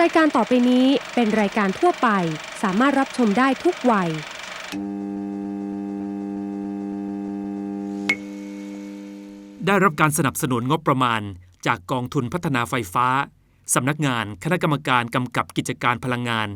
รายการต่อไปนี้เป็นรายการทั่วไป สามารถรับชมได้ทุกวัย ได้รับการสนับสนุนงบประมาณ จากกองทุนพัฒนาไฟฟ้า สำนักงานคณะกรรมการกำกับกิจการพลังงาน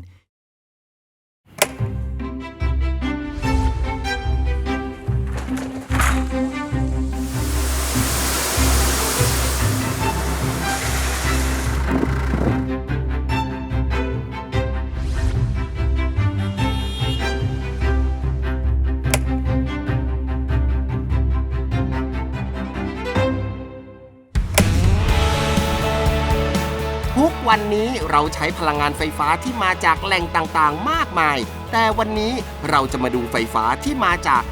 วันนี้เราใช้พลังงานไฟฟ้าที่มาจากแหล่งต่างๆ มากมาย แต่วันนี้เราจะมาดูไฟฟ้าที่มาจาก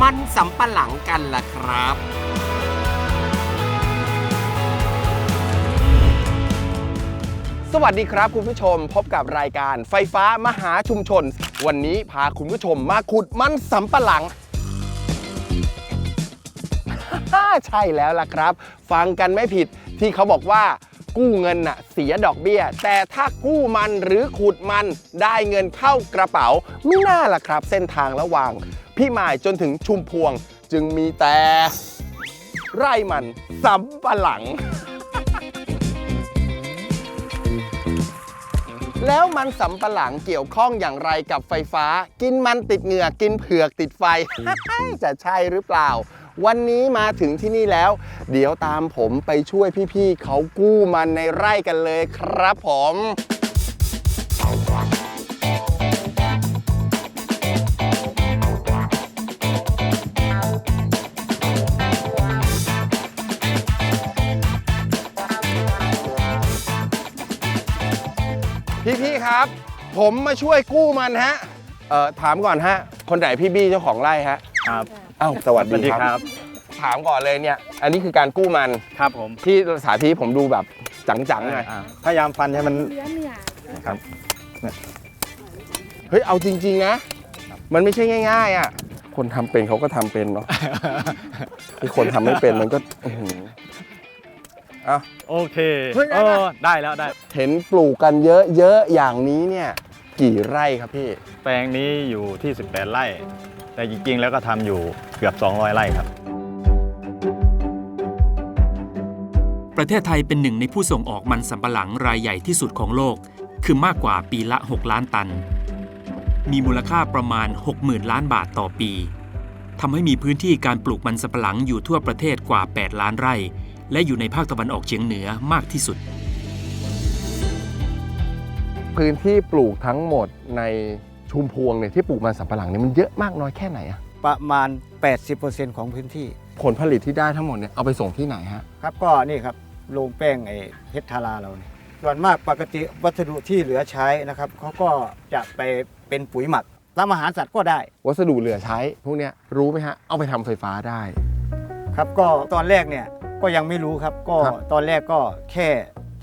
มันสำปะหลังกันล่ะครับ สวัสดีครับคุณผู้ชมพบกับรายการไฟฟ้ามหาชุมชน วันนี้พาคุณผู้ชมมาขุดมันสำปะหลัง ใช่แล้วล่ะครับ ฟังกันไม่ผิดที่เขาบอกว่า กู้เงินน่ะเสียดอกเบี้ย แต่ถ้ากู้มันหรือขุดมันได้เงินเข้ากระเป๋าไม่น่าล่ะครับ เส้นทางระหว่าง พี่หมายจนถึงชุมพวงจึงมีแต่ ไร่มันสำปะหลัง แล้วมันสำปะหลังเกี่ยวข้องอย่างไรกับไฟฟ้า กินมันติดเหงื่อกินเผือกติดไฟ จะใช่หรือเปล่า วันนี้มาถึงที่นี่แล้ว เดี๋ยวตามผมไปช่วยพี่ๆเขากู้มันในไร่กันเลยครับผมพี่ๆครับ ผมมาช่วยกู้มันฮะเอ่อถามก่อนฮะ คนไหนพี่บี้เจ้าของไร่ฮะ ครับอ้าวสวัสสวัสดีดีคครัรับ บถามก่อนเลยเนี่ย อันนี้คือการกู้มันครับผมที่สาธิตผมดูแบบจังๆหน่อยอ่าพยายามฟันให้มันครับเฮ้ยเอาจริง ๆ นะ มันไม่ใช่ง่าย ๆ อะ คนทำเป็นเขาก็ทำเป็นเนาะที่คนทำไม่เป็นมันก็อื้อหือเอาโอเคเฮ้ยได้เอได้อได้แล้วได้ เห็นปลูกกันเยอะๆอย่างนี้เนี่ย กี่ไร่ครับพี่ แปลงนี้อยู่ที่ 18 ไร่ แต่จริงๆ แล้วก็ทำอยู่เกือบ 200 ไร่ครับ ประเทศไทยเป็นหนึ่งในผู้ส่งออกมันสำปะหลังรายใหญ่ที่สุดของโลก คือมากกว่าปีละ 6 ล้านตัน มีมูลค่าประมาณ 60,000 ล้านบาทต่อปีทำให้มีพื้นที่การปลูกมันสำปะหลังอยู่ทั่วประเทศกว่า 8 ล้านไร่ และอยู่ในภาคตะวันออกเฉียงเหนือมากที่สุด พื้นที่ปลูกทั้งหมดใน ชุมพวงเนี่ยที่ปลูกมันสำปะหลังเนี่ยมันเยอะมากน้อยแค่ไหนอะประมาณ 80%ของพื้นที่ผลผลิตที่ได้ทั้งหมดเนี่ยเอาไปส่งที่ไหนฮะครับก็นี่ครับโรงแป้งไอ้เฮดทาราเราเนี่ยส่วนมากปกติวัสดุที่เหลือใช้นะครับเขาก็จะไปเป็นปุ๋ยหมักทำอาหารสัตว์ก็ได้ วัสดุเหลือใช้ พวกเนี้ยรู้ไหมฮะเอาไปทำไฟฟ้าได้ ครับก็ตอนแรกเนี่ยก็ยังไม่รู้ครับ ก็ครับ ตอนแรกก็แค่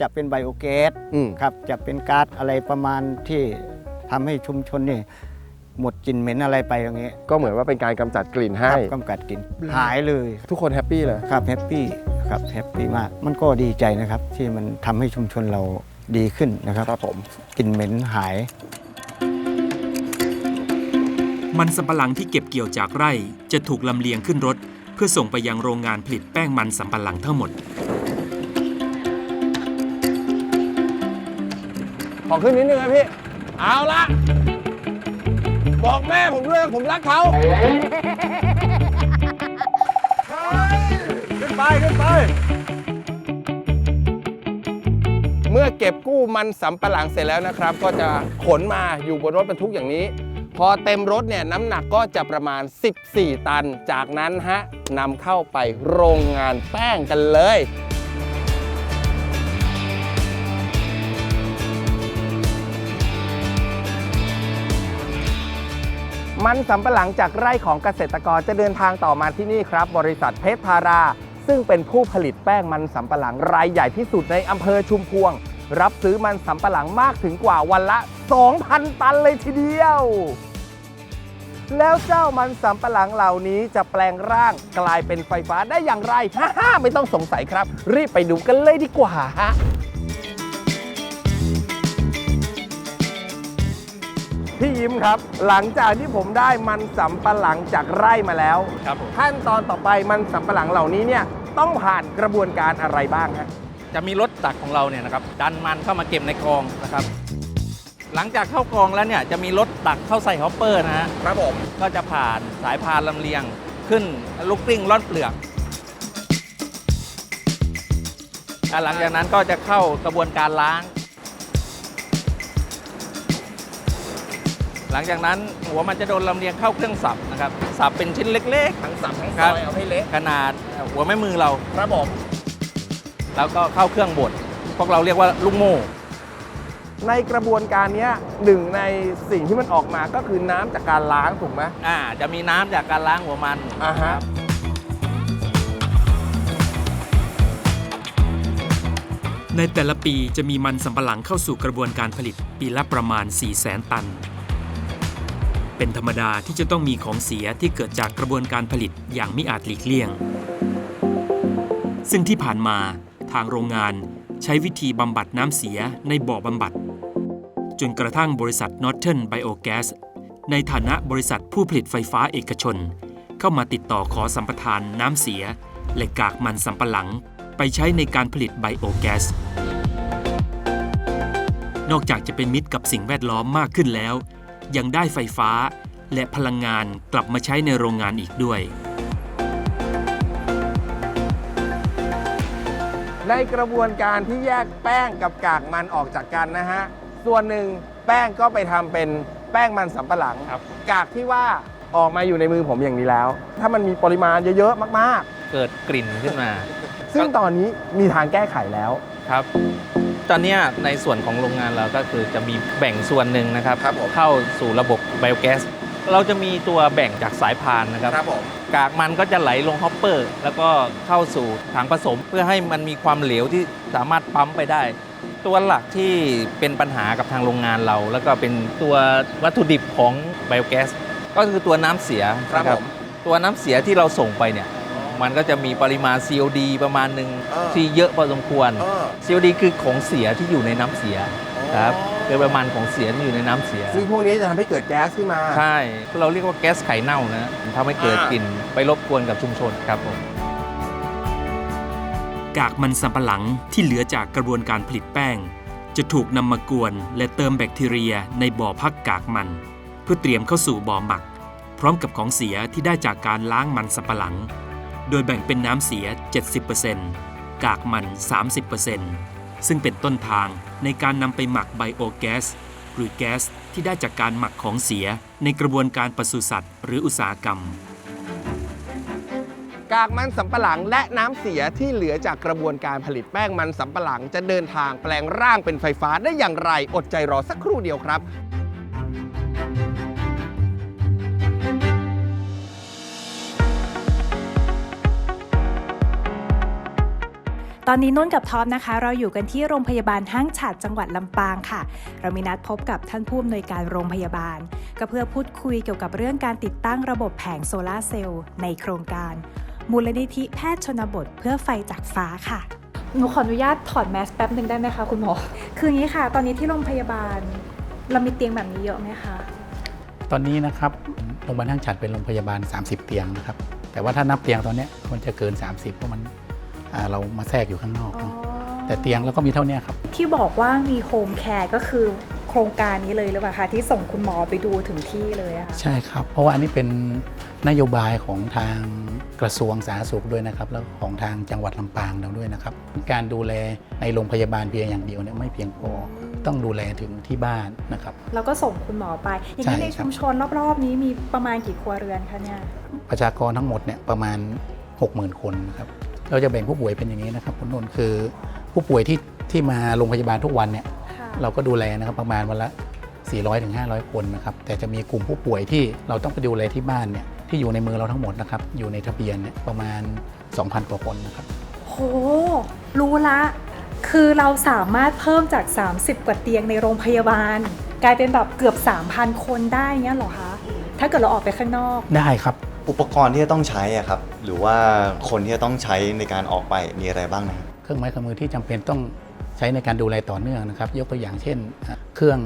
จะเป็นไบโอแก๊สอืม ครับจะเป็นก๊าซอะไรประมาณที่ ทำให้ชุมชนนี่หมดกลิ่นเหม็นอะไรไปอย่างเงี้ยก็เหมือนว่าเป็นการกำจัดกลิ่นคให้รับกำกัดกลิ่นหายเลย ทุกคนแฮปปี้เลย ครับแฮปปี้ครับแฮปปี้มาก มันก็ดีใจนะครับ ที่มันทำให้ชุมชนเราดีขึ้นนะครับครับผม กลิ่นเหม็นหาย มันสำปะหลังที่เก็บเกี่ยวจากไร่ จะถูกลำเลียงขึ้นรถ เพื่อส่งไปยังโรงงานผลิตแป้งมันสำปะหลังทั้งหมด ขอขึ้นนิดนึงนะพี่ เอาละบอกแม่ผมด้วยผมรักเขาขึ้นไปขึ้นไป เมื่อเก็บกู้มันสำปะหลังเสร็จแล้วนะครับ ก็จะขนมาอยู่บนรถบรรทุกอย่างนี้ พอเต็มรถเนี่ยน้ำหนักก็จะประมาณ 14 ตัน จากนั้นฮะนำเข้าไปโรงงานแป้งกันเลย มันสำปะหลังจากไร่ของเกษตรกรจะเดินทางต่อมาที่นี่ครับ บริษัทเพชรพารา ซึ่งเป็นผู้ผลิตแป้งมันสำปะหลังรายใหญ่ที่สุดในอำเภอชุมพวง รับซื้อมันสำปะหลังมากถึงกว่าวันละ 2,000 ตันเลยทีเดียว แล้วเจ้ามันสำปะหลังเหล่านี้จะแปลงร่างกลายเป็นไฟฟ้าได้อย่างไรฮ่าๆไม่ต้องสงสัยครับ รีบไปดูกันเลยดีกว่าฮะ พี่ยิ้มครับ หลังจากที่ผมได้มันสำปะหลังจากไร่มาแล้ว ครับผมขั้นตอนต่อไปมันสำปะหลังเหล่านี้เนี่ยต้องผ่านกระบวนการอะไรบ้างฮะจะมีรถตักของเราเนี่ยนะครับดันมันเข้ามาเก็บในกองนะครับ หลังจากเข้ากองแล้วเนี่ยจะมีรถตักเข้าใส่ฮอปเปอร์นะฮะครับผมก็จะผ่านสายพานลำเลียงขึ้นลูกกลิ้งร่อนเปลือกอะหลังจากนั้นก็จะเข้ากระบวนการล้าง หลังจากนั้นหัวมันจะโดนลำเลียงเข้าเครื่องสับนะครับสับเป็นชิ้นเล็ก ทั้งสับทั้งคซรับอยเอาให้เละๆ ขนาดหัวแม่มือเรา ครับผมแล้วก็เข้าเครื่องบดพวกเราเรียกว่าลูกโม่ ในกระบวนการเนี้ยหนึ่งในสิ่งที่มันออกมาก็คือน้ำจากการล้างถูกไหม อ่าจะมีน้ำจากการล้างหัวมันอ่าฮะในแต่ละปีจะมีมันสำปะหลังเข้าสู่กระบวนการผลิตปีละประมาณ 4 0 0แสนตัน เป็นธรรมดาที่จะต้องมีของเสียที่เกิดจากกระบวนการผลิตอย่างไม่อาจหลีกเลี่ยง ซึ่งที่ผ่านมาทางโรงงานใช้วิธีบำบัดน้ำเสียในบ่อบำบัด จนกระทั่งบริษัท Northern Biogas ในฐานะบริษัทผู้ผลิตไฟฟ้าเอกชน เข้ามาติดต่อขอสัมปทานน้ำเสีย และกากมันสำปะหลัง ไปใช้ในการผลิตไบโอแก๊สนอกจากจะเป็นมิตรกับสิ่งแวดล้อมมากขึ้นแล้ว ยังได้ไฟฟ้า และพลังงานกลับมาใช้ในโรงงานอีกด้วย ในกระบวนการที่แยกแป้งกับกากมันออกจากกันนะฮะ ส่วนหนึ่งแป้งก็ไปทำเป็นแป้งมันสำปะหลังครับ กากที่ว่าออกมาอยู่ในมือผมอย่างนี้แล้ว ถ้ามันมีปริมาณเยอะๆมากเกิดกลิ่นขึ้นมา ๆ ซึ่งตอนนี้มีทางแก้ไขแล้ว ครับ ตอนเนี้ยในส่วนของโรงงานเราก็คือจะมีแบ่งส่วนหนึ่งนะครับ ครับผมเข้าสู่ระบบไบโอแก๊สเราจะมีตัวแบ่งจากสายพานนะครับ ครับผมกากมันก็จะไหลลงฮอปเปอร์ แล้วก็เข้าสู่ถังผสมเพื่อให้มันมีความเหลวที่สามารถปั๊มไปได้ ตัวหลักที่เป็นปัญหากับทางโรงงานเรา แล้วก็เป็นตัววัตถุดิบของไบโอแก๊สก็คือตัวน้ำเสียครับนะผมตัวน้ำเสียที่เราส่งไปเนี่ย มันก็จะมีปริมาณ COD ประมาณหนึ่งเออที่เยอะพอสมควร เออ COD คือของเสียที่อยู่ในน้ำเสียครับคือประมาณของเสียที่อยู่ในน้ำเสีย ซึ่งพวกนี้จะทำให้เกิดแก๊สขึ้นมา ใช่ เราเรียกว่าแก๊สไข่เน่านะทำให้เกิดอ่ากลิ่นไปรบกวนกับชุมชนครับผม กากมันสำปะหลังที่เหลือจากกระบวนการผลิตแป้ง จะถูกนำมากวนและเติมแบคทีเรียในบ่อพักกากมัน เพื่อเตรียมเข้าสู่บ่อหมัก พร้อมกับของเสียที่ได้จากการล้างมันสำปะหลัง โดยแบ่งเป็นน้ำเสีย 70%กากมัน 30%ซึ่งเป็นต้นทางในการนำไปหมักไบโอแก๊สหรือแก๊สที่ได้จากการหมักของเสียในกระบวนการปศุสัตว์ หรืออุตสาหกรรม กากมันสำปะหลังและน้ำเสียที่เหลือจากกระบวนการผลิตแป้งมันสำปะหลังจะเดินทางแปลงร่างเป็นไฟฟ้าได้อย่างไร อดใจรอสักครู่เดียวครับ ตอนนี้นุ่นกับท็อปนะคะ เราอยู่กันที่โรงพยาบาลห้างฉัดจังหวัดลำปางค่ะ เรามีนัดพบกับท่านผู้อำนวยการโรงพยาบาล ก็เพื่อพูดคุยเกี่ยวกับเรื่องการติดตั้งระบบแผงโซลาร์เซลล์ในโครงการ มูลนิธิแพทย์ชนบทเพื่อไฟจากฟ้าค่ะหนูขออนุญาตถอดแมสแป๊บหนึ่งได้ไหมคะคุณหมอ คืออย่างนี้ค่ะ ตอนนี้ที่โรงพยาบาล เรามีเตียงแบบนี้เยอะไหมคะ ตอนนี้นะครับโรงพยาบาลห้างฉัดเป็นโรงพยาบาล 30 เตียงนะครับ แต่ว่าถ้านับเตียงตอนเนี้ยมันจะเกิน 30 เพราะมัน อ่าเรามาแทรกอยู่ข้างนอกเนอะแต่เตียงเราก็มีเท่าเนี้ยครับ ที่บอกว่ามีโฮมแคร์ก็คือโครงการนี้เลยหรือเปล่าคะที่ส่งคุณหมอไปดูถึงที่เลยอะค่ะใช่ครับ เพราะว่าอันนี้เป็นนโยบายของทางกระทรวงสาธารณสุขด้วยนะครับแล้วของทางจังหวัดลำปางเราด้วยนะครับ การดูแลในโรงพยาบาลเพียงอย่างเดียวเนี่ยไม่เพียงพอต้องดูแลถึงที่บ้านนะครับ แล้วก็ส่งคุณหมอไป อย่างนี้ใช่ในครับ ชุมชนรอบๆ นี้มีประมาณกี่ครัวเรือนคะเนี่ย ประชากรทั้งหมดเนี่ยประมาณ 60,000 คนนะครับ เราจะแบ่งผู้ป่วยเป็นอย่างนี้นะครับคุณนนท์คือผู้ป่วยที่ที่มาโรงพยาบาลทุกวันเนี่ยค่ะเราก็ดูแลนะครับประมาณวันละ 400-500ถึง500คนนะครับแต่จะมีกลุ่มผู้ป่วยที่เราต้องไปดูแลที่บ้านเนี่ยที่อยู่ในมือเราทั้งหมดนะครับอยู่ในทะเบียนเนี่ยประมาณ 2,000 กว่าคนนะครับโหรู้ละคือเราสามารถเพิ่มจาก 30 กว่าเตียงในโรงพยาบาล กลายเป็นแบบเกือบ 3,000 คนได้เงี้ยเหรอคะถ้าเกิดเราออกไปข้างนอกได้ครับ อุปกรณ์ที่จะต้องใช้อะครับ หรือว่าคนที่จะต้องใช้ในการออกไปมีอะไรบ้างนะครับ เครื่องไม้เครื่องมือที่จำเป็นต้องใช้ในการดูแลต่อเนื่องนะครับ ยกตัวอย่างเช่น เครื่อง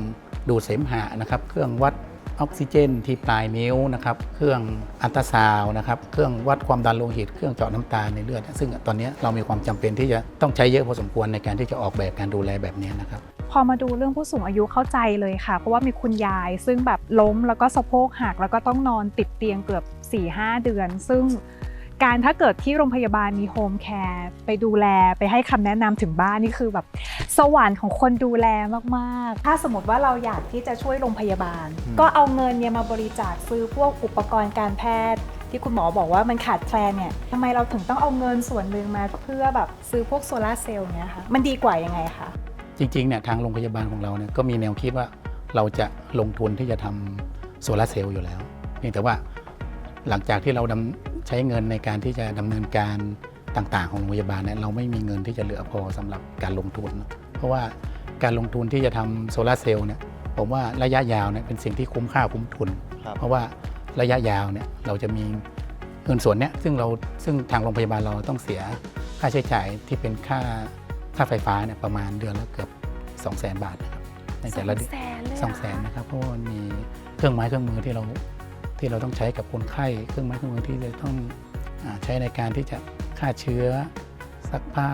ดูดเสมหะนะครับ เครื่องวัดออกซิเจนที่ปลายนิ้วนะครับ เครื่องอัลตราซาวน์นะครับ เครื่องวัดความดันโลหิต เครื่องเจาะน้ำตาลในเลือด ซึ่งตอนนี้เรามีความจำเป็นที่จะต้องใช้เยอะพอสมควรในการที่จะออกแบบการดูแลแบบนี้นะครับ พอมาดูเรื่องผู้สูงอายุเข้าใจเลยค่ะ เพราะว่ามีคุณยายซึ่งแบบล้มแล้วก็สะโพกหักแล้วก็ต้องนอนติดเตียงเกือบ 4-5 เดือน ซึ่งการถ้าเกิดที่โรงพยาบาลมีโฮมแคร์ไปดูแลไปให้คำแนะนำถึงบ้านนี่คือแบบสวรรค์ของคนดูแลมาก ๆ ถ้าสมมติว่าเราอยากที่จะช่วยโรงพยาบาล ก็เอาเงินเนี่ยมาบริจาคซื้อพวกอุปกรณ์การแพทย์ที่คุณหมอบอกว่ามันขาดแคลนเนี่ยทำไมเราถึงต้องเอาเงินส่วนหนึ่งมาเพื่อแบบซื้อพวกโซลาร์เซลล์เนี่ยค่ะมันดีกว่ายังไงคะจริงๆเนี่ยทางโรงพยาบาลของเราเนี่ยก็มีแนวคิดว่าเราจะลงทุนที่จะทำโซลาร์เซลล์อยู่แล้วเพียงแต่ว่า หลังจากที่เราดำใช้เงินในการที่จะดำเนินการต่าง ๆ ของโรงพยาบาลเนี่ยเราไม่มีเงินที่จะเหลือพอสำหรับการลงทุน เพราะว่าการลงทุนที่จะทำโซลาร์เซลล์เนี่ยผมว่าระยะยาวเนี่ยเป็นสิ่งที่คุ้มค่าคุ้มทุนครับเพราะว่าระยะยาวเนี่ยเราจะมีเงินส่วนเนี้ยซึ่งเราซึ่งทางโรงพยาบาลเราต้องเสียค่าใช้จ่ายที่เป็นค่าค่าไฟฟ้าเนี่ยประมาณเดือนละเกือบ 2 0 0 0 0 0 บาทนะครับในแต่ละเดือนสองแสนนะครับเพราะว่ามันมีเครื่องไม้เครื่องมือที่เรา ที่เราต้องใช้กับคนไข้ เครื่องไม้เครื่องมือที่จะต้องอใช้ในการที่จะฆ่าเชื้อซักผ้า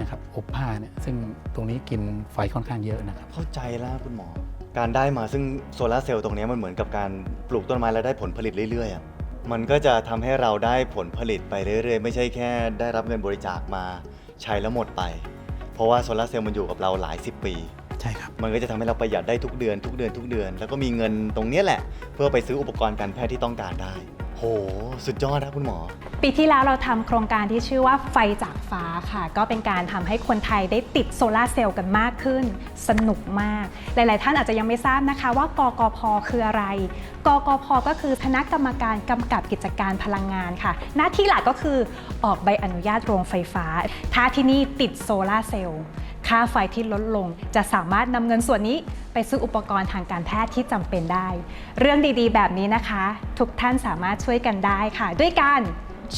นะครับอบผ้าเนี่ยซึ่งตรงนี้กินไฟค่อนข้างเยอะนะครับ เข้าใจแล้วคุณหมอ การได้มาซึ่งโซลาร์เซลล์ตรงนี้มันเหมือนกับการปลูกต้นไม้แล้วได้ผลผลิตเรื่อยๆ มันก็จะทำให้เราได้ผลผลิตไปเรื่อยๆ ไม่ใช่แค่ได้รับเงินบริจาคมาใช้แล้วหมดไป เพราะว่าโซลาร์เซลล์มันอยู่กับเราหลายสิบปี ใช่ครับ มันก็จะทำให้เราประหยัดได้ทุกเดือน ทุกเดือนทุกเดือน แล้วก็มีเงินตรงเนี้ยแหละ เพื่อไปซื้ออุปกรณ์การแพทย์ที่ต้องการได้ โห สุดยอดนะคุณหมอ ปีที่แล้วเราทำโครงการที่ชื่อว่าไฟจากฟ้าค่ะ ก็เป็นการทำให้คนไทยได้ติดโซลาร์เซลล์กันมากขึ้น สนุกมาก หลาย ๆ ท่านอาจจะยังไม่ทราบนะคะว่ากกพคืออะไร กกพก็คือคณะกรรมการกำกับกิจการพลังงานค่ะ หน้าที่หลักก็คือออกใบอนุญาตโรงไฟฟ้า ถ้าที่นี่ติดโซลาร์เซลล์ ค่าไฟที่ลดลง จะสามารถนำเงินส่วนนี้ไปซื้ออุปกรณ์ทางการแพทย์ที่จำเป็นได้ เรื่องดีๆ แบบนี้นะคะ ทุกท่านสามารถช่วยกันได้ค่ะ ด้วยการ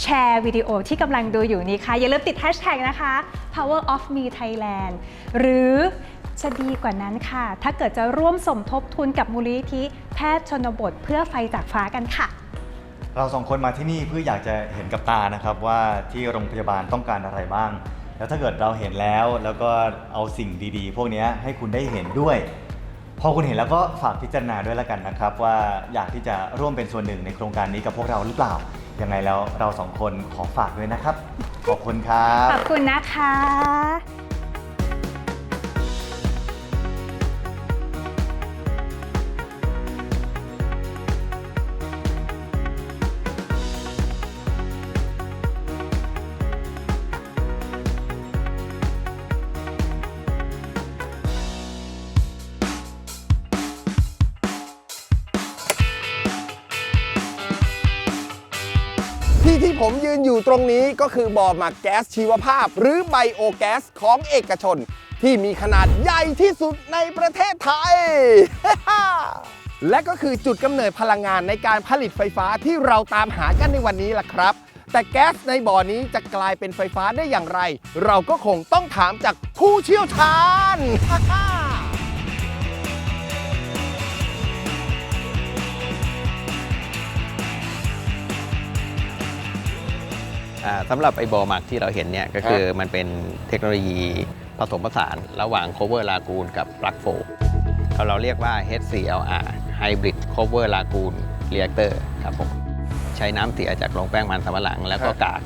แชร์วิดีโอที่กำลังดูอยู่นี้ค่ะ อย่าลืมติดแฮชแท็กนะคะ power of me Thailand หรือจะดีกว่านั้นค่ะ ถ้าเกิดจะร่วมสมทบทุนกับมูลนิธิแพทย์ชนบทเพื่อไฟจากฟ้ากันค่ะ เราสองคนมาที่นี่เพื่ออยากจะเห็นกับตานะครับว่าที่โรงพยาบาลต้องการอะไรบ้าง แล้วถ้าเกิดเราเห็นแล้วแล้วก็เอาสิ่งดีๆ พวกนี้ให้คุณได้เห็นด้วย พอคุณเห็นแล้วก็ฝากพิจารณาด้วยแล้วกันนะครับ ว่าอยากที่จะร่วมเป็นส่วนหนึ่งในโครงการนี้กับพวกเราหรือเปล่ายังไงแล้วเราสองคนขอฝากด้วยนะครับ ขอบคุณครับ ขอบคุณนะคะ ผมยืนอยู่ตรงนี้ก็คือบ่อหมักแก๊สชีวภาพ หรือไบโอแก๊สของเอกชน ที่มีขนาดใหญ่ที่สุดในประเทศไทย และก็คือจุดกำเนิดพลังงานในการผลิตไฟฟ้าที่เราตามหากันในวันนี้ล่ะครับ แต่แก๊สในบ่อนี้จะกลายเป็นไฟฟ้าได้อย่างไร เราก็คงต้องถามจากผู้เชี่ยวชาญ สำหรับไอ้บอหมักที่เราเห็นเนี่ยก็คือมันเป็นเทคโนโลยีผสมผสานระหว่าง cover lagoon กับ plug flow เราเราเรียกว่า HCLR Hybrid cover lagoon reactor ครับผมใช้น้ำเสียจากโรงแป้งมันสำปะหลัง แล้วก็กาก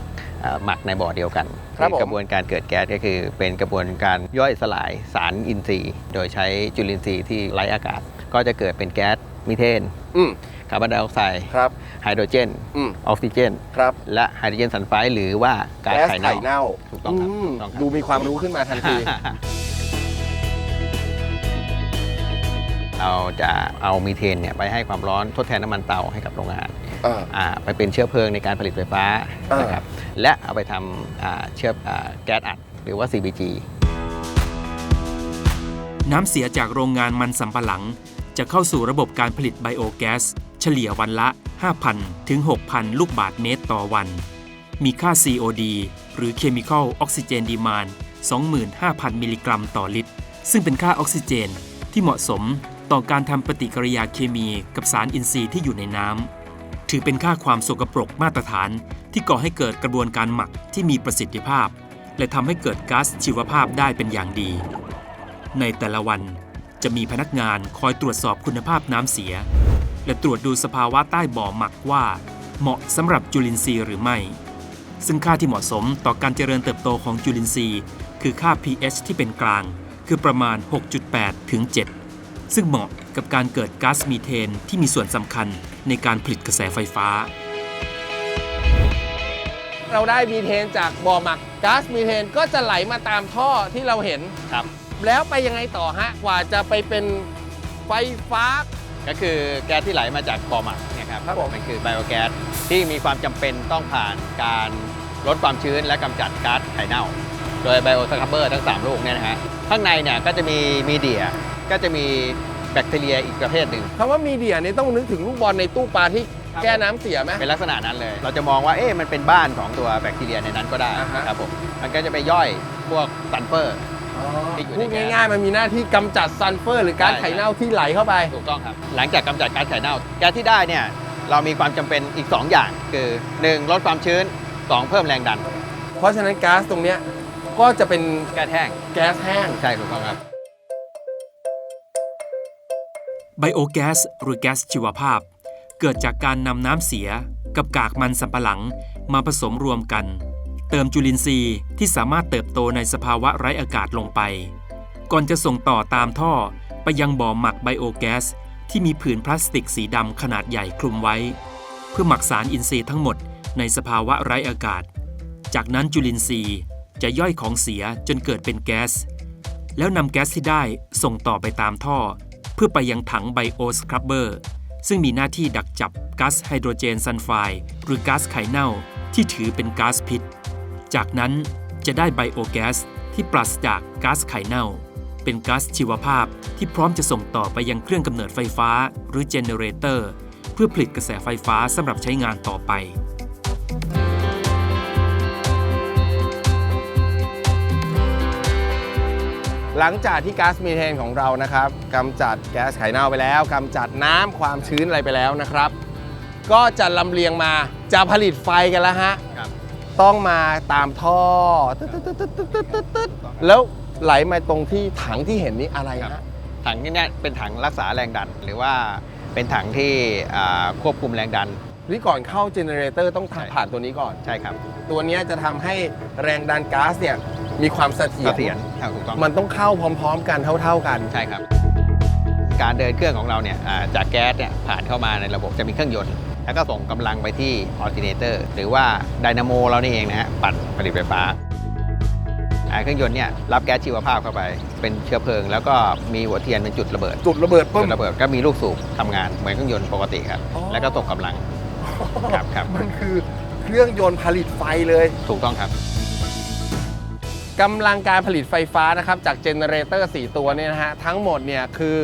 อ่าหมักในบ่อเดียวกันครับผมกระบวนการเกิดแก๊สก็คือ เป็นกระบวนการย่อยสลายสารอินทรีย์ โดยใช้จุลินทรีย์ที่ไร้อากาศ ก็จะเกิดเป็นแก๊สมิเทนอืม คาร์บอนไดออกไซด์ครับ ไฮโดรเจนอืม ออกซิเจน ครับและไฮโดรเจนซัลไฟด์หรือว่าก๊าซแก๊สไข่ไข่เน่า เน่าถูกต้องครับมถูกต้องครับ ดูมีความรู้ขึ้นมาทันที เราจะเอามีเทนเนี่ยไปให้ความร้อนทดแทนน้ำมันเตาให้กับโรงงานอ่า อ่าไปเป็นเชื้อเพลิงในการผลิตไฟฟ้าอ่าน นะครับและเอาไปทำอ่าเชื้ออ่าแก๊สอัด หรือว่า CBG น้ำเสียจากโรงงานมันสำปะหลัง จะเข้าสู่ระบบการผลิตไบโอแก๊สเฉลี่ยวันละ 5,000 ถึง 6,000 ลูกบาทเมตรต่อวัน มีค่า COD หรือ Chemical Oxygen Demand 25,000 มิลลิกรัมต่อลิตร ซึ่งเป็นค่าออกซิเจนที่เหมาะสมต่อการทำปฏิกิริยาเคมีกับสารอินทรีย์ที่อยู่ในน้ำ ถือเป็นค่าความสกปรกมาตรฐานที่ก่อให้เกิดกระบวนการหมักที่มีประสิทธิภาพ และทำให้เกิดก๊าซชีวภาพได้เป็นอย่างดี ในแต่ละวัน จะมีพนักงานคอยตรวจสอบคุณภาพน้ำเสีย และตรวจดูสภาวะใต้บ่อหมักว่า เหมาะสำหรับจุลินทรีย์หรือไม่ ซึ่งค่าที่เหมาะสมต่อการเจริญเติบโตของจุลินทรีย์ คือค่า pH ที่เป็นกลาง คือประมาณ 6.8 ถึง 7 ซึ่งเหมาะกับการเกิดก๊าซมีเทนที่มีส่วนสำคัญในการผลิตกระแสไฟฟ้า เราได้มีเทนจากบ่อหมักก๊าซมีเทนก็จะไหลมาตามท่อที่เราเห็นครับ แล้วไปยังไงต่อฮะ กว่าจะไปเป็นไฟฟ้า ก็คือแก๊สที่ไหลมาจากบ่อหมักเนะครับครับผม มันคือไบโอแก๊สที่มีความจำเป็นต้องผ่านการลดความชื้นและกำจัดก๊าซไข่เน่า โดยไบโอสครับเบอร์ทั้ง 3 ลูกเนี่ยนะฮะข้างในเนี่ยก็จะมีมีเดียก็จะมีแบคทีเรียอีกประเภทหนึ่ง คำว่ามีเดียเนี่ยต้องนึกถึงลูกบอลในตู้ปลาที่ครับ แก้น้ำเสียไหม เป็นลักษณะนั้นเลย เราจะมองว่า เอ๊ะ มันเป็นบ้านของตัวแบคทีเรียในนั้นก็ได้อ่าฮะ ครับผม มันก็จะไปย่อยพวกซัลเฟอร์ ที่อยู่ในพูดแก๊สง่ายๆ มันมีหน้าที่กำจัดซัลเฟอร์ หรือก๊าซใช่ ไข่เน่าที่ไหลเข้าไป ถูกต้องครับ หลังจากกำจัดก๊าซไข่เน่าแก๊สที่ได้เนี่ยเรามีความจำเป็นอีก 2 อย่างคือ 1 ลดความชื้น 2 เพิ่มแรงดันเพราะฉะนั้นก๊าซตรงเนี้ยก็จะเป็นแก๊สแห้งแก๊สแห้ง ใช่ถูกต้องครับ ไบโอแก๊สหรือแก๊สชีวภาพ เกิดจากการนำน้ำเสียกับกากมันสำปะหลังมาผสมรวมกัน เติมจุลินทรีย์ที่สามารถเติบโตในสภาวะไร้อากาศลงไป ก่อนจะส่งต่อตามท่อไปยังบ่อหมักไบโอแก๊สที่มีผืนพลาสติกสีดำขนาดใหญ่คลุมไว้ เพื่อหมักสารอินทรีย์ทั้งหมดในสภาวะไร้อากาศ จากนั้นจุลินทรีย์จะย่อยของเสียจนเกิดเป็นแก๊ส แล้วนำแก๊สที่ได้ส่งต่อไปตามท่อ เพื่อไปยังถังไบโอสครับเบอร์ซึ่งมีหน้าที่ดักจับก๊าซไฮโดรเจนซัลไฟด์หรือก๊าซไข่เน่าที่ถือเป็นก๊าซพิษ จากนั้นจะได้ไบโอแก๊สที่ปราศจากก๊าซไข่เน่า เป็นก๊าซชีวภาพที่พร้อมจะส่งต่อไปยังเครื่องกำเนิดไฟฟ้า หรือเจเนเรเตอร์เพื่อผลิตกระแสไฟฟ้าสำหรับใช้งานต่อไปหลังจากที่ก๊าซมีเทนของเรานะครับกำจัดแก๊สไข่เน่าไปแล้วกำจัดน้ำความชื้นอะไรไปแล้วนะครับ ก็จะลำเลียงมาจะผลิตไฟกันแล้วฮะครับ ต้องมาตามท่อตึ๊ดตึ๊ดตึ๊ดตึ๊ดตึ๊ดตึ๊ดตึ๊ดตึ๊ดแล้วไหลมาตรงที่ถังที่เห็นนี้อะไรครับ ฮะถังที่เนี่ยเป็นถังรักษาแรงดัน หรือว่าเป็นถังที่อ่าควบคุมแรงดัน นี่ก่อนเข้าเจเนเรเตอร์ต้องใช่ ผ่านตัวนี้ก่อน ใช่ครับตัวเนี้ยจะทำให้แรงดันก๊าซเนี่ยมีความเสถียเสรถียรครับถูกต้องมันต้องเข้าพร้อมๆ กันเท่า ๆกัน ใช่ครับ การเดินเครื่องของเราเนี่ยอ่าจากแก๊สเนี่ยผ่านเข้ามาในระบบจะมีเครื่องยนต์ แล้วก็ส่งกำลังไปที่ออ l ติเนเตอร์หรือว่าไดนาโมเรานี่เองนะฮะปั่นผลิตไฟฟ้าอ่าเครื่องยนต์เนี่ยรับแก๊สชีวภาพเข้าไป เป็นเชื้อเพลิง แล้วก็มีหัวเทียนเป็นจุดระเบิดจุดระเบิดปุ๊บจุดระเบิดก็มีลูกสูบทำงานเหมือนเครื่องยนต์ปกติครับอ๋อ แล้วก็ส่งกำลังครับครับมันคือเครื่องยนต์ผลิตไฟเลยถูกต้องครับ กำลังการผลิตไฟฟ้านะครับจากเจเนเรเตอร์ 4 ตัวเนี่ยนะฮะทั้งหมดเนี่ยคือ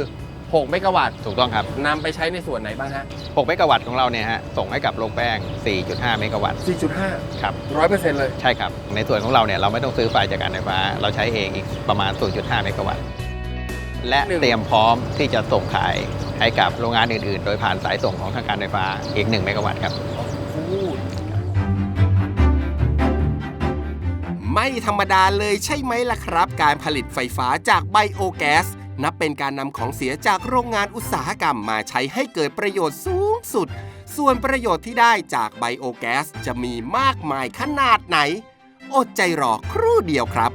6 เมกะวัตต์ถูกต้องครับ นำไปใช้ในส่วนไหนบ้างฮะ 6 เมกะวัตต์ของเราเนี่ยฮะส่งให้กับโรงแป้ง 4.5 เมกะวัตต์ 4.5 ครับ 100%เลย ใช่ครับ ในส่วนของเราเนี่ยเราไม่ต้องซื้อไฟจากการไฟฟ้า เราใช้เองอีกประมาณ 0.5 เมกะวัตต์ และหนึ่งเตรียมพร้อมที่จะส่งขายให้กับโรงงานอื่นๆ โดยผ่านสายส่งของทางการไฟฟ้าอีก 1 เมกะวัตต์ครับไม่ธรรมดาเลยใช่ไหมล่ะครับ การผลิตไฟฟ้าจากไบโอแก๊ส นับเป็นการนำของเสียจากโรงงานอุตสาหกรรมมาใช้ให้เกิดประโยชน์สูงสุด ส่วนประโยชน์ที่ได้จากไบโอแก๊สจะมีมากมายขนาดไหน อดใจรอครู่เดียวครับ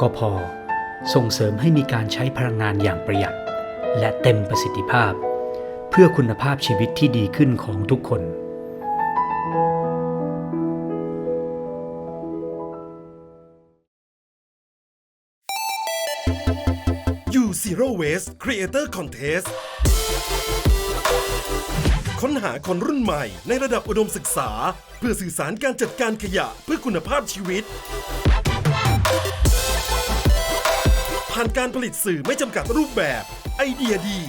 กพ ส่งเสริมให้มีการใช้พลังงานอย่างประหยัด และเต็มประสิทธิภาพ เพื่อคุณภาพชีวิตที่ดีขึ้นของทุกคนยู Zero Waste Creator Contest ค้นหาคนรุ่นใหม่ในระดับอุดมศึกษา เพื่อสื่อสารการจัดการขยะเพื่อคุณภาพชีวิต ผ่านการผลิตสื่อไม่จำกัดรูปแบบ ไอเดียดี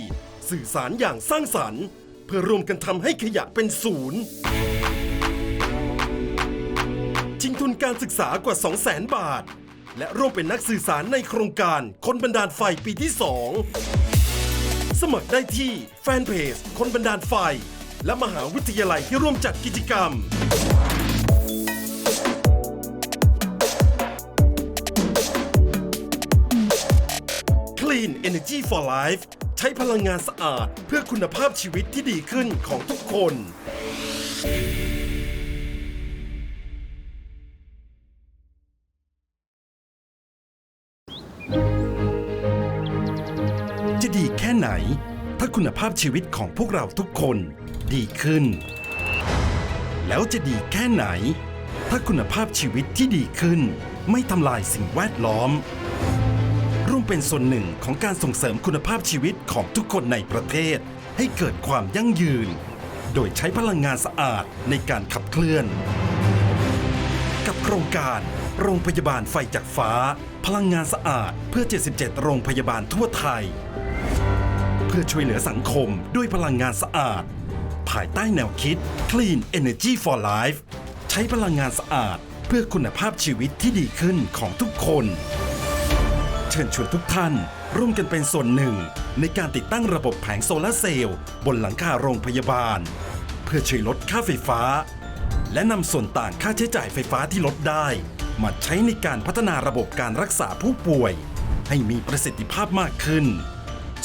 สื่อสารอย่างสร้างสรรค์ เพื่อรวมกันทำให้ขยะเป็นศูนย์ชิงทุนการศึกษากว่า 200,000 บาท และร่วมเป็นนักสื่อสารในโครงการคนบันดาลไฟปีที่ 2 สมัครได้ที่แฟนเพจคนบันดาลไฟ และมหาวิทยาลัยที่ร่วมจัดกิจกรรม Energy for Life ใช้พลังงานสะอาดเพื่อคุณภาพชีวิตที่ดีขึ้นของทุกคน จะดีแค่ไหน ถ้าคุณภาพชีวิตของพวกเราทุกคนดีขึ้น แล้วจะดีแค่ไหน ถ้าคุณภาพชีวิตที่ดีขึ้น ไม่ทำลายสิ่งแวดล้อม ร่วมเป็นส่วนหนึ่งของการส่งเสริมคุณภาพชีวิตของทุกคนในประเทศ ให้เกิดความยั่งยืน โดยใช้พลังงานสะอาดในการขับเคลื่อน กับโครงการโรงพยาบาลไฟจากฟ้า พลังงานสะอาดเพื่อ 77 โรงพยาบาลทั่วไทย เพื่อช่วยเหลือสังคมด้วยพลังงานสะอาด ภายใต้แนวคิด Clean Energy for Life ใช้พลังงานสะอาดเพื่อคุณภาพชีวิตที่ดีขึ้นของทุกคน ชิญชวนทุกท่าน ร่วมกันเป็นส่วนหนึ่ง ในการติดตั้งระบบแผงโซลาร์เซลล์บนหลังคาโรงพยาบาล เพื่อช่วยลดค่าไฟฟ้า และนำส่วนต่างค่าใช้จ่ายไฟฟ้าที่ลดได้ มาใช้ในการพัฒนาระบบการรักษาผู้ป่วย ให้มีประสิทธิภาพมากขึ้น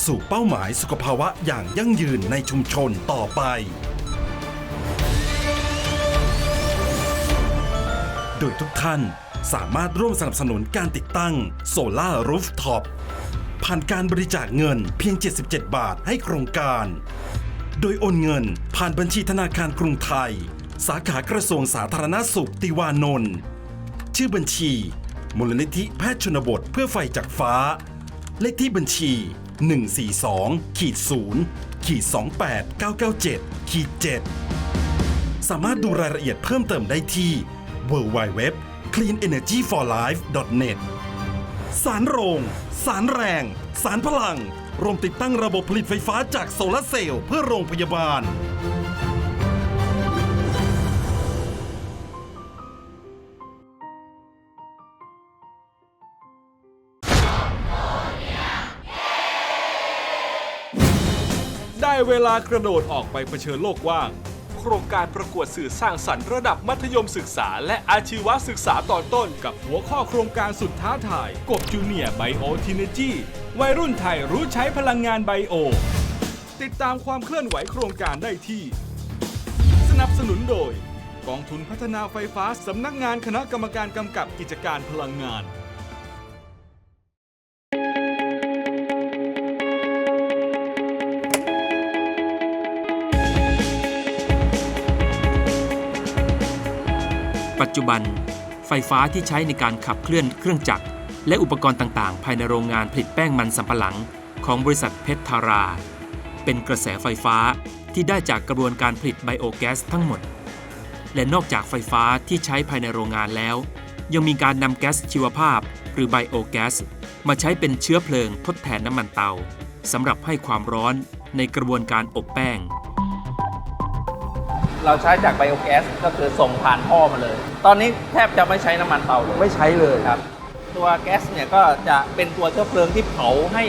สู่เป้าหมายสุขภาวะอย่างยั่งยืนในชุมชนต่อไป โดยทุกท่าน สามารถร่วมสนับสนุนการติดตั้งโซลารูฟท็อปผ่านการบริจาคเงินเพียง 77 บาทให้โครงการ โดยโอนเงินผ่านบัญชีธนาคารกรุงไทย สาขากระทรวงสาธารณสุขติวานนท์ชื่อบัญชี มูลนิธิแพทย์ชนบทเพื่อไฟจากฟ้า เลขที่บัญชี 142ขีด0ขีด28997ขีด7สามารถดูรายละเอียดเพิ่มเติมได้ที่ www cleanenergyforlife.net สารโรง สารแรง สารพลัง รวมติดตั้งระบบผลิตไฟฟ้าจากโซลาร์เซลล์เพื่อโรงพยาบาล ได้เวลากระโดดออกไปเผชิญโลกกว้าง โครงการประกวดสื่อสร้างสรรค์ระดับมัธยมศึกษา และอาชีวศึกษาตอนต้น กับหัวข้อโครงการสุดท้าทาย กบจูเนียไบโอทีเนจีวัยรุ่นไทยรู้ใช้พลังงานไบโอ ติดตามความเคลื่อนไหวโครงการได้ที่ สนับสนุนโดย กองทุนพัฒนาไฟฟ้าสำนักงานคณะกรรมการกำกับกิจการพลังงาน ปัจจุบัน ไฟฟ้าที่ใช้ในการขับเคลื่อนเครื่องจักร และอุปกรณ์ต่างๆ ภายในโรงงานผลิตแป้งมันสำปะหลัง ของบริษัทเพชรธารา เป็นกระแสไฟฟ้าที่ได้จากกระบวนการผลิตไบโอแก๊สทั้งหมด และนอกจากไฟฟ้าที่ใช้ภายในโรงงานแล้ว ยังมีการนำแก๊สชีวภาพ หรือไบโอแก๊สมาใช้เป็นเชื้อเพลิงทดแทนน้ำมันเตาสำหรับให้ความร้อนในกระบวนการอบแป้ง เราใช้จากไบโอแก๊สก็คือส่งผ่านท่อมาเลย ตอนนี้แทบจะไม่ใช้น้ำมันเตาเลยไม่ใช้เลยครับ ตัวแก๊สเนี่ยก็จะเป็นตัวเชื้อเพลิงที่เผาให้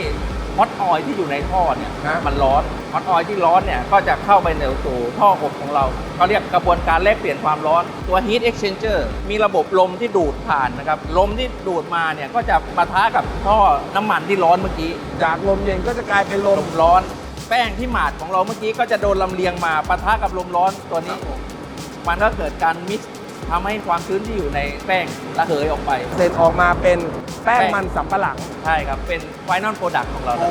ฮอตออยที่อยู่ในท่อเนี่ยมันร้อนฮอตออยที่ร้อนเนี่ยก็จะเข้าไปในสู่ท่ออบของเราก็เรียกกระบวนการแลกเปลี่ยนความร้อนตัว heat exchanger มีระบบลมที่ดูดผ่านนะครับ ลมที่ดูดมาเนี่ยก็จะปะทะกับท่อน้ำมันที่ร้อนเมื่อกี้ จากลมเย็นก็จะกลายเป็นลมร้อน แป้งที่หมาดของเราเมื่อกี้ก็จะโดนลำเลียงมาปะทะกับลมร้อนตัวนี้ มันก็เกิดการมิกซ์ทำให้ความชื้นที่อยู่ในแป้งระเหยออกไป เสร็จออกมาเป็นแป้งมันสำปะหลัง ใช่ครับ เป็นไฟนอลโปรดักต์ของเราครับ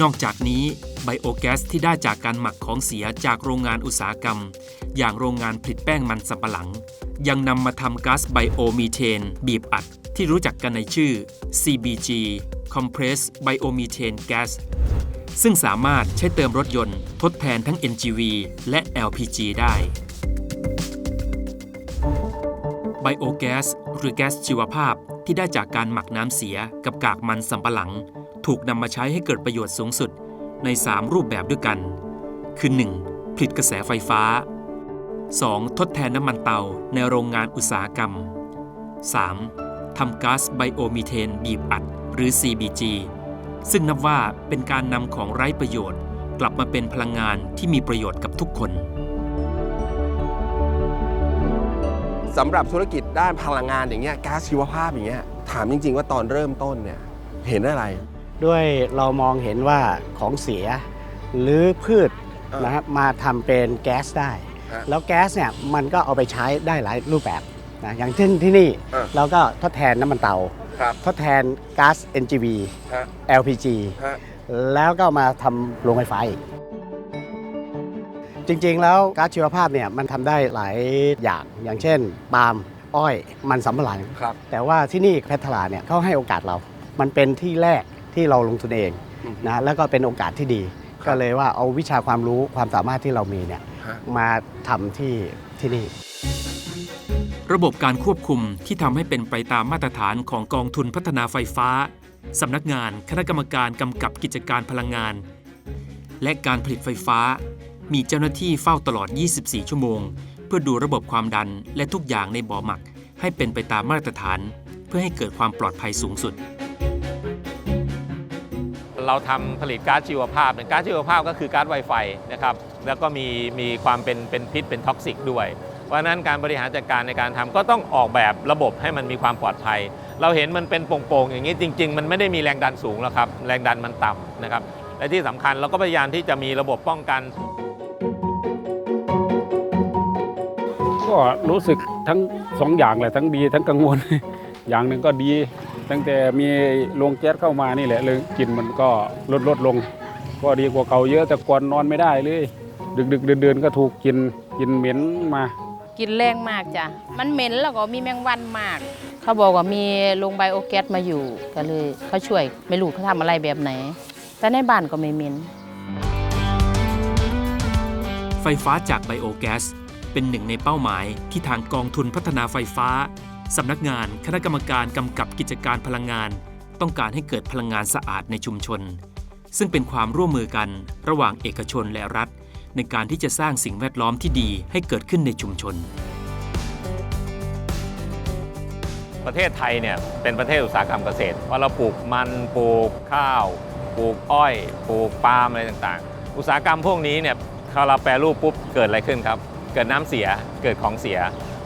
นอกจากนี้ไบโอแก๊สที่ได้จากการหมักของเสียจากโรงงานอุตสาหกรรม อย่างโรงงานผลิตแป้งมันสำปะหลัง ยังนำมาทำก๊าซไบโอมีเทน บีบอัดที่รู้จักกันในชื่อ CBG Compressed Biomethane Gas ซึ่งสามารถใช้เติมรถยนต์ทดแทนทั้ง NGV และ LPG ได้ไบโอแก๊สหรือแก๊สชีวภาพที่ได้จากการหมักน้ำเสียกับกากมันสำปะหลัง ถูกนำมาใช้ให้เกิดประโยชน์สูงสุดใน 3 รูปแบบด้วยกัน คือ 1. ผลิตกระแสไฟฟ้า 2. ทดแทนน้ำมันเตาในโรงงานอุตสาหกรรม 3. ทำก๊าซไบโอมีเทนบีบอัด หรือ CBG ซึ่งนับว่าเป็นการนำของไร้ประโยชน์ กลับมาเป็นพลังงานที่มีประโยชน์กับทุกคนสำหรับธุรกิจด้านพลังงานอย่างเงี้ยก๊าซชีวภาพอย่างเงี้ยถามจริง ๆ ว่าตอนเริ่มต้นเนี่ยเห็นอะไร ด้วยเรามองเห็นว่าของเสียหรือพืชอ่านนะครับมาทำเป็นแก๊สได้ ฮะแล้วแก๊สเนี่ยมันก็เอาไปใช้ได้หลายรูปแบบนะอย่างเช่นที่นี่อ่าเราก็ทดแทนน้ำมันเตา ครับทดแทนก๊าซ NGV ฮะ LPG ฮะ แล้วก็มาทำโรงไฟฟ้าอีก จริงๆแล้วก๊าซชีวภาพเนี่ยมันทำได้หลายอย่างอย่างเช่น ปาล์มอ้อยมันสำปะหลัง ครับ แต่ว่าที่นี่เพชรทลาเนี่ยเขาให้โอกาสเรา มันเป็นที่แรกที่เราลงทุนเองอืมนะแล้วก็เป็นโอกาสที่ดี ครับ ก็เลยว่าเอาวิชาความรู้ความสามารถที่เรามีเนี่ยฮะมาทำที่ที่นี่ ระบบการควบคุมที่ทำให้เป็นไปตามมาตรฐานของกองทุนพัฒนาไฟฟ้าสำนักงานคณะกรรมการกำกับกิจการพลังงาน และการผลิตไฟฟ้า มีเจ้าหน้าที่เฝ้าตลอด 24 ชั่วโมง เพื่อดูระบบความดันและทุกอย่างในบ่อหมัก ให้เป็นไปตามมาตรฐาน เพื่อให้เกิดความปลอดภัยสูงสุด เราทำผลิตก๊าซชีวภาพเนี่ยก๊าซชีวภาพก็คือก๊าซไวไฟนะครับแล้วก็มีมีความเป็นเป็นพิษเป็นท็อกซิกด้วย ราะนั้นการบริหารจัดการในการทำก็ต้องออกแบบระบบให้มันมีความปลอดภัย เราเห็นมันเป็นโป่งๆอย่างนี้จริง ๆ มันไม่ได้มีแรงดันสูงแล้วครับ แรงดันมันต่ำนะครับและที่สำคัญเราก็พยายามที่จะมีระบบป้องกัน ก็รู้สึกทั้งสองอย่างแหละทั้งดีทั้งกังวล อย่างหนึ่งก็ดี ตั้งแต่มีโรงแก๊สเข้ามานี่แหละเลยกลิ่นมันก็ลดลดลง ก็ดีกว่าเก่าเยอะแต่ก่อนนอนไม่ได้เลย ดึกดึกเดินเดินๆก็ถูกกินกินเหม็นมา กินแรงมากจ้ะ มันเหม็นแล้วก็มีแมงวันมาก เขาบอกว่ามีโรงไบโอแก๊สมาอยู่ก็เลยเขาช่วยไม่รู้เขาทำอะไรแบบไหน แต่ในบ้านก็ไม่เหม็น ไฟฟ้าจากไบโอแก๊สเป็นหนึ่งในเป้าหมายที่ทางกองทุนพัฒนาไฟฟ้า สำนักงานคณะกรรมการกำกับกิจการพลังงาน ต้องการให้เกิดพลังงานสะอาดในชุมชน ซึ่งเป็นความร่วมมือกันระหว่างเอกชนและรัฐ ในการที่จะสร้างสิ่งแวดล้อมที่ดีให้เกิดขึ้นในชุมชน ประเทศไทยเนี่ยเป็นประเทศอุตสาหกรรมเกษตรว่าเราปลูกมันปลูกข้าว ปลูกอ้อยปลูกปาล์มอะไรต่างๆ อุตสาหกรรมพวกนี้เนี่ยพอเราแปรรูปปุ๊บเกิดอะไรขึ้นครับ เกิดน้ำเสียเกิดของเสีย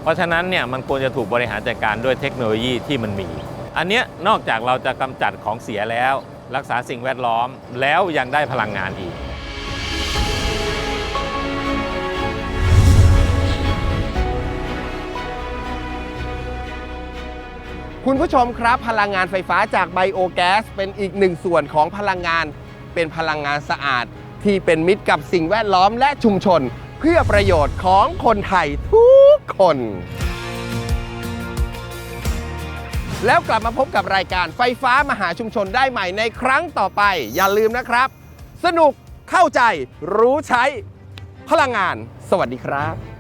เพราะฉะนั้นเนี่ยมันควรจะถูกบริหารจัดการด้วยเทคโนโลยีที่มันมี อันเนี้ยนอกจากเราจะกำจัดของเสียแล้ว รักษาสิ่งแวดล้อมแล้วยังได้พลังงานอีก คุณผู้ชมครับพลังงานไฟฟ้าจากไบโอแก๊สเป็นอีกหนึ่งส่วนของพลังงาน เป็นพลังงานสะอาด ที่เป็นมิตรกับสิ่งแวดล้อมและชุมชน เพื่อประโยชน์ของคนไทยทุกคน แล้วกลับมาพบกับรายการไฟฟ้ามหาชุมชนได้ใหม่ในครั้งต่อไป อย่าลืมนะครับ สนุกเข้าใจรู้ใช้พลังงาน สวัสดีครับ